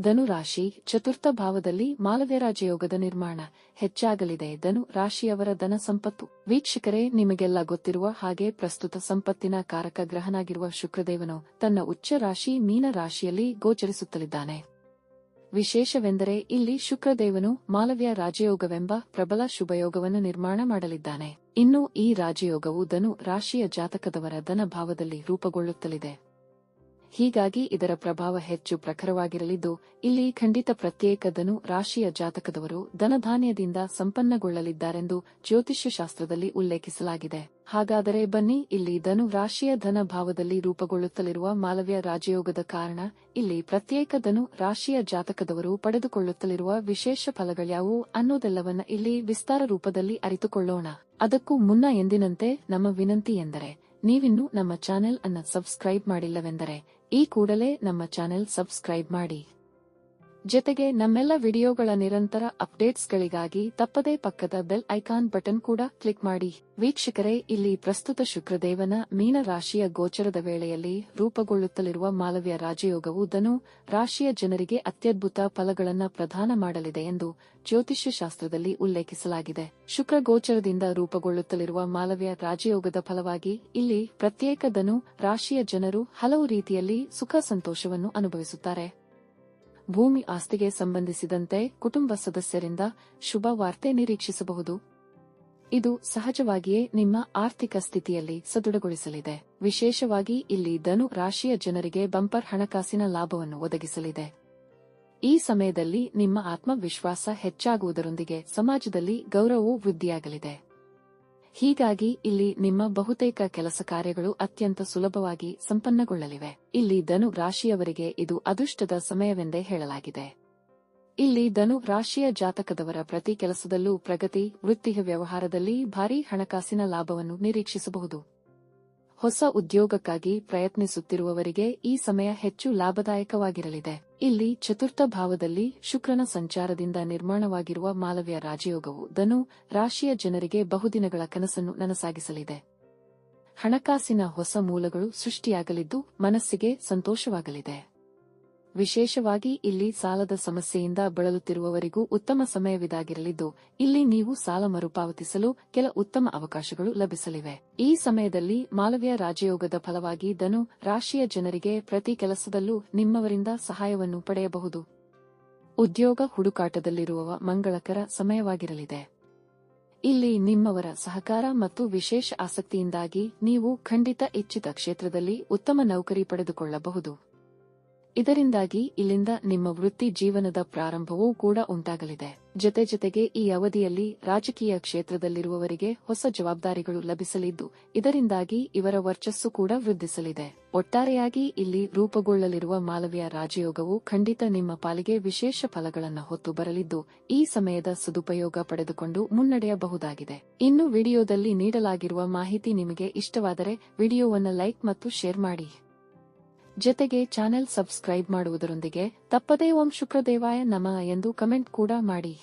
ಧನು ರಾಶಿ ಚತುರ್ಥ ಭಾವದಲ್ಲಿ ಮಾಲವ್ಯರಾಜಯೋಗದ ನಿರ್ಮಾಣ. ಹೆಚ್ಚಾಗಲಿದೆ. ಧನು ರಾಶಿಯವರ ಧನ ಸಂಪತ್ತು. ವೀಕ್ಷಕರೇ, ನಿಮಗೆಲ್ಲ ಗೊತ್ತಿರುವ ಹಾಗೆ ಪ್ರಸ್ತುತ ಸಂಪತ್ತಿನ ಕಾರಕ ಗ್ರಹನಾಗಿರುವ ಶುಕ್ರದೇವನು ತನ್ನ ಉಚ್ಚ ರಾಶಿ ಮೀನ ರಾಶಿಯಲ್ಲಿ ಗೋಚರಿಸುತ್ತಲಿದ್ದಾನೆ. ವಿಶೇಷವೆಂದರೆ ಇಲ್ಲಿ ಶುಕ್ರದೇವನು ಮಾಲವ್ಯ ರಾಜಯೋಗವೆಂಬ ಪ್ರಬಲ ಶುಭಯೋಗವನ್ನು ನಿರ್ಮಾಣ ಮಾಡಲಿದ್ದಾನೆ. ಇನ್ನು ಈ ರಾಜಯೋಗವು ಧನು ರಾಶಿಯ ಜಾತಕದವರ ಧನ ಭಾವದಲ್ಲಿ ರೂಪುಗೊಳ್ಳುತ್ತಲಿದೆ. ಹೀಗಾಗಿ ಇದರ ಪ್ರಭಾವ ಹೆಚ್ಚು ಪ್ರಖರವಾಗಿರಲಿದ್ದು, ಇಲ್ಲಿ ಖಂಡಿತ ಪ್ರತ್ಯೇಕ ಧನು ರಾಶಿಯ ಜಾತಕದವರು ಧನಧಾನ್ಯದಿಂದ ಸಂಪನ್ನಗೊಳ್ಳಲಿದ್ದಾರೆಂದು ಜ್ಯೋತಿಷ್ಯ ಶಾಸ್ತ್ರದಲ್ಲಿ ಉಲ್ಲೇಖಿಸಲಾಗಿದೆ. ಹಾಗಾದರೆ ಬನ್ನಿ, ಇಲ್ಲಿ ಧನು ರಾಶಿಯ ಧನ ಭಾವದಲ್ಲಿ ರೂಪುಗೊಳ್ಳುತ್ತಲಿರುವ ಮಾಲವ್ಯ ರಾಜಯೋಗದ ಕಾರಣ ಇಲ್ಲಿ ಪ್ರತ್ಯೇಕ ಧನು ರಾಶಿಯ ಜಾತಕದವರು ಪಡೆದುಕೊಳ್ಳುತ್ತಲಿರುವ ವಿಶೇಷ ಫಲಗಳ್ಯಾವು ಅನ್ನೋದೆಲ್ಲವನ್ನ ಇಲ್ಲಿ ವಿಸ್ತಾರ ರೂಪದಲ್ಲಿ ಅರಿತುಕೊಳ್ಳೋಣ. ಅದಕ್ಕೂ ಮುನ್ನ ಎಂದಿನಂತೆ ನಮ್ಮ ವಿನಂತಿ ಎಂದರೆ, ನೀವಿನ್ನೂ ನಮ್ಮ ಚಾನೆಲ್ ಅನ್ನ ಸಬ್ಸ್ಕ್ರೈಬ್ ಮಾಡಿಲ್ಲವೆಂದರೆ ಈ ಕೂಡಲೇ ನಮ್ಮ ಚಾನೆಲ್ ಸಬ್ಸ್ಕ್ರೈಬ್ ಮಾಡಿ. ಜೊತೆಗೆ ನಮ್ಮೆಲ್ಲ ವಿಡಿಯೋಗಳ ನಿರಂತರ ಅಪ್ಡೇಟ್ಸ್ಗಳಿಗಾಗಿ ತಪ್ಪದೇ ಪಕ್ಕದ ಬೆಲ್ ಐಕಾನ್ ಬಟನ್ ಕೂಡ ಕ್ಲಿಕ್ ಮಾಡಿ. ವೀಕ್ಷಕರೇ, ಇಲ್ಲಿ ಪ್ರಸ್ತುತ ಶುಕ್ರದೇವನ ಮೀನ ರಾಶಿಯ ಗೋಚರದ ವೇಳೆಯಲ್ಲಿ ರೂಪುಗೊಳ್ಳುತ್ತಲಿರುವ ಮಾಲವ್ಯ ರಾಜಯೋಗವು ಧನು ರಾಶಿಯ ಜನರಿಗೆ ಅತ್ಯದ್ಭುತ ಫಲಗಳನ್ನು ಪ್ರದಾನ ಮಾಡಲಿದೆ ಎಂದು ಜ್ಯೋತಿಷ್ಯ ಶಾಸ್ತ್ರದಲ್ಲಿ ಉಲ್ಲೇಖಿಸಲಾಗಿದೆ. ಶುಕ್ರ ಗೋಚರದಿಂದ ರೂಪುಗೊಳ್ಳುತ್ತಲಿರುವ ಮಾಲವ್ಯ ರಾಜಯೋಗದ ಫಲವಾಗಿ ಇಲ್ಲಿ ಪ್ರತ್ಯೇಕ ಧನು ರಾಶಿಯ ಜನರು ಹಲವು ರೀತಿಯಲ್ಲಿ ಸುಖ ಸಂತೋಷವನ್ನು ಅನುಭವಿಸುತ್ತಾರೆ. ಭೂಮಿ ಆಸ್ತಿಗೆ ಸಂಬಂಧಿಸಿದಂತೆ ಕುಟುಂಬ ಸದಸ್ಯರಿಂದ ಶುಭ ವಾರ್ತೆ ನಿರೀಕ್ಷಿಸಬಹುದು. ಇದು ಸಹಜವಾಗಿಯೇ ನಿಮ್ಮ ಆರ್ಥಿಕ ಸ್ಥಿತಿಯಲ್ಲಿ ಸದೃಢಗೊಳಿಸಲಿದೆ. ವಿಶೇಷವಾಗಿ ಇಲ್ಲಿ ಧನು ರಾಶಿಯ ಜನರಿಗೆ ಬಂಪರ್ ಹಣಕಾಸಿನ ಲಾಭವನ್ನು ಒದಗಿಸಲಿದೆ. ಈ ಸಮಯದಲ್ಲಿ ನಿಮ್ಮ ಆತ್ಮವಿಶ್ವಾಸ ಹೆಚ್ಚಾಗುವುದರೊಂದಿಗೆ ಸಮಾಜದಲ್ಲಿ ಗೌರವವೂ ವೃದ್ಧಿಯಾಗಲಿದೆ. ಹೀಗಾಗಿ ಇಲ್ಲಿ ನಿಮ್ಮ ಬಹುತೇಕ ಕೆಲಸ ಕಾರ್ಯಗಳು ಅತ್ಯಂತ ಸುಲಭವಾಗಿ ಸಂಪನ್ನಗೊಳ್ಳಲಿವೆ. ಇಲ್ಲಿ ಧನು ರಾಶಿಯವರಿಗೆ ಇದು ಅದೃಷ್ಟದ ಸಮಯವೆಂದೇ ಹೇಳಲಾಗಿದೆ. ಇಲ್ಲಿ ಧನು ರಾಶಿಯ ಜಾತಕದವರ ಪ್ರತಿ ಕೆಲಸದಲ್ಲೂ ಪ್ರಗತಿ ವೃತ್ತಿಯ ವ್ಯವಹಾರದಲ್ಲಿ ಭಾರೀ ಹಣಕಾಸಿನ ಲಾಭವನ್ನು ನಿರೀಕ್ಷಿಸಬಹುದು. ಹೊಸ ಉದ್ಯೋಗಕ್ಕಾಗಿ ಪ್ರಯತ್ನಿಸುತ್ತಿರುವವರಿಗೆ ಈ ಸಮಯ ಹೆಚ್ಚು ಲಾಭದಾಯಕವಾಗಿರಲಿದೆ. ಇಲ್ಲಿ ಚತುರ್ಥ ಭಾವದಲ್ಲಿ ಶುಕ್ರನ ಸಂಚಾರದಿಂದ ನಿರ್ಮಾಣವಾಗಿರುವ ಮಾಲವ್ಯ ರಾಜಯೋಗವು ಧನು ರಾಶಿಯ ಜನರಿಗೆ ಬಹುದಿನಗಳ ಕನಸನ್ನು ನನಸಾಗಿಸಲಿದೆ. ಹಣಕಾಸಿನ ಹೊಸ ಮೂಲಗಳು ಸೃಷ್ಟಿಯಾಗಲಿದ್ದು ಮನಸ್ಸಿಗೆ ಸಂತೋಷವಾಗಲಿದೆ. ವಿಶೇಷವಾಗಿ ಇಲ್ಲಿ ಸಾಲದ ಸಮಸ್ಯೆಯಿಂದ ಬಳಲುತ್ತಿರುವವರಿಗೂ ಉತ್ತಮ ಸಮಯವಿದಾಗಿರಲಿದ್ದು, ಇಲ್ಲಿ ನೀವು ಸಾಲ ಮರುಪಾವತಿಸಲು ಕೆಲ ಉತ್ತಮ ಅವಕಾಶಗಳು ಲಭಿಸಲಿವೆ. ಈ ಸಮಯದಲ್ಲಿ ಮಾಲವ್ಯ ರಾಜಯೋಗದ ಫಲವಾಗಿ ಧನು ರಾಶಿಯ ಜನರಿಗೆ ಪ್ರತಿ ಕೆಲಸದಲ್ಲೂ ನಿಮ್ಮವರಿಂದ ಸಹಾಯವನ್ನು ಪಡೆಯಬಹುದು. ಉದ್ಯೋಗ ಹುಡುಕಾಟದಲ್ಲಿರುವವ ಮಂಗಳಕರ ಸಮಯವಾಗಿರಲಿದೆ. ಇಲ್ಲಿ ನಿಮ್ಮವರ ಸಹಕಾರ ಮತ್ತು ವಿಶೇಷ ಆಸಕ್ತಿಯಿಂದಾಗಿ ನೀವು ಖಂಡಿತ ಇಚ್ಛಿತ ಕ್ಷೇತ್ರದಲ್ಲಿ ಉತ್ತಮ ನೌಕರಿ ಪಡೆದುಕೊಳ್ಳಬಹುದು. ಇದರಿಂದಾಗಿ ಇಲ್ಲಿಂದ ನಿಮ್ಮ ವೃತ್ತಿ ಜೀವನದ ಪ್ರಾರಂಭವೂ ಕೂಡ ಉಂಟಾಗಲಿದೆ. ಜೊತೆ ಜೊತೆಗೆ ಈ ಅವಧಿಯಲ್ಲಿ ರಾಜಕೀಯ ಕ್ಷೇತ್ರದಲ್ಲಿರುವವರಿಗೆ ಹೊಸ ಜವಾಬ್ದಾರಿಗಳು ಲಭಿಸಲಿದ್ದು, ಇದರಿಂದಾಗಿ ಇವರ ವರ್ಚಸ್ಸು ಕೂಡ ವೃದ್ಧಿಸಲಿದೆ. ಒಟ್ಟಾರೆಯಾಗಿ ಇಲ್ಲಿ ರೂಪುಗೊಳ್ಳಲಿರುವ ಮಾಲವ್ಯ ರಾಜಯೋಗವು ಖಂಡಿತ ನಿಮ್ಮ ಪಾಲಿಗೆ ವಿಶೇಷ ಫಲಗಳನ್ನು ಹೊತ್ತು ಬರಲಿದ್ದು, ಈ ಸಮಯದ ಸದುಪಯೋಗ ಪಡೆದುಕೊಂಡು ಮುನ್ನಡೆಯಬಹುದಾಗಿದೆ. ಇನ್ನು ವಿಡಿಯೋದಲ್ಲಿ ನೀಡಲಾಗಿರುವ ಮಾಹಿತಿ ನಿಮಗೆ ಇಷ್ಟವಾದರೆ ವಿಡಿಯೋವನ್ನು ಲೈಕ್ ಮತ್ತು ಶೇರ್ ಮಾಡಿ. ಜೊತೆಗೆ ಚಾನೆಲ್ ಸಬ್ಸ್ಕ್ರೈಬ್ ಮಾಡುವುದರೊಂದಿಗೆ ತಪ್ಪದೇ ಓಂ ಶುಕ್ರದೇವಾಯ ನಮ ಎಂದು ಕಮೆಂಟ್ ಕೂಡ ಮಾಡಿ.